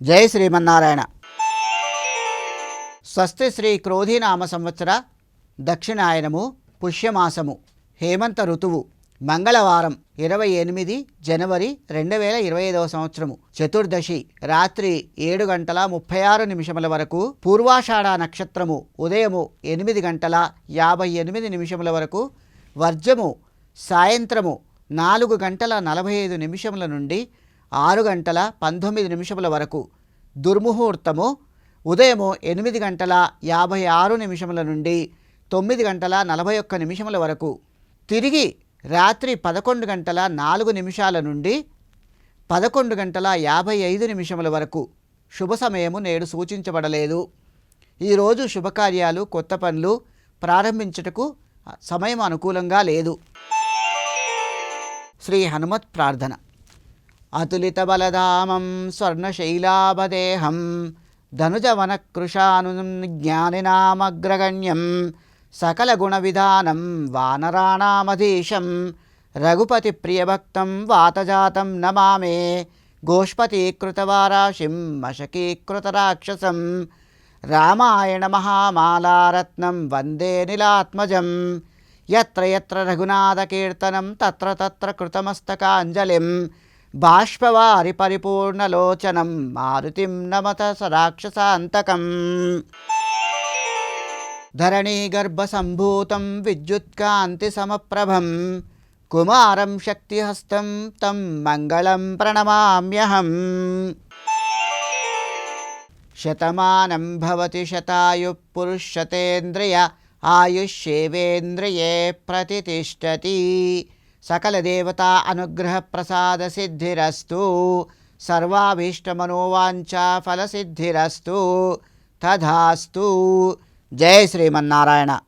జై శ్రీమన్నారాయణ. స్వస్తి శ్రీ క్రోధీనామ సంవత్సర దక్షిణాయనము పుష్యమాసము హేమంత ఋతువు మంగళవారం ఇరవై ఎనిమిది జనవరి రెండు వేల ఇరవై ఐదవ సంవత్సరము చతుర్దశి రాత్రి ఏడు గంటల ముప్పై ఆరు నిమిషముల వరకు పూర్వాషాఢ నక్షత్రము ఉదయము ఎనిమిది గంటల యాభై ఎనిమిది నిమిషముల వరకు వర్జము సాయంత్రము నాలుగు గంటల నలభై ఐదు నిమిషముల నుండి ఆరు గంటల పంతొమ్మిది నిమిషముల వరకు. దుర్ముహూర్తము ఉదయము ఎనిమిది గంటల యాభై ఆరు నిమిషముల నుండి తొమ్మిది గంటల నలభై ఒక్క నిమిషముల వరకు. తిరిగి రాత్రి పదకొండు గంటల నాలుగు నిమిషాల నుండి పదకొండు గంటల యాభై ఐదు నిమిషముల వరకు. శుభ సమయము నేడు సూచించబడలేదు. ఈరోజు శుభకార్యాలు కొత్త పనులు ప్రారంభించుటకు సమయం అనుకూలంగా లేదు. శ్రీ హనుమత్ ప్రార్థన. అతులిత బలధామం స్వర్ణశైలాభదేహం ధనుజవనకృషాను జ్ఞానినామగ్రగణ్యం సకల గుణ విధానం వానరాణామధీశం రఘుపతి ప్రియభక్తం వాతజాతం నమామే గోష్పతీకృతవారాశిం మశకీకృతరాక్షసం రామాయణ మహామాలారత్నం వందే నిలాత్మజం ఎత్ర ఎత్ర రఘునాథకీర్తనం తత్ర తత్ర కృతమస్తకాంజలిం బాష్పవారి పరిపూర్ణలోచనం మారుతిం నమత సరాక్షసాంతకం. ధరణీగర్భసంభూతం విద్యుత్కాంతి సమప్రభం. కుమారం శక్తిహస్తం తం మంగళం ప్రణమామ్యహం. శతమానం భవతి శతాయు పురుషతేంద్రియ ఆయుష్యేవేంద్రియే ప్రతిష్టతి సకలదేవతా అనుగ్రహ ప్రసాద సిద్ధిరస్తు సర్వాభీష్టమనోవాంఛా ఫలసిద్ధిరస్తు. తథాస్తు. జై శ్రీమన్నారాయణ.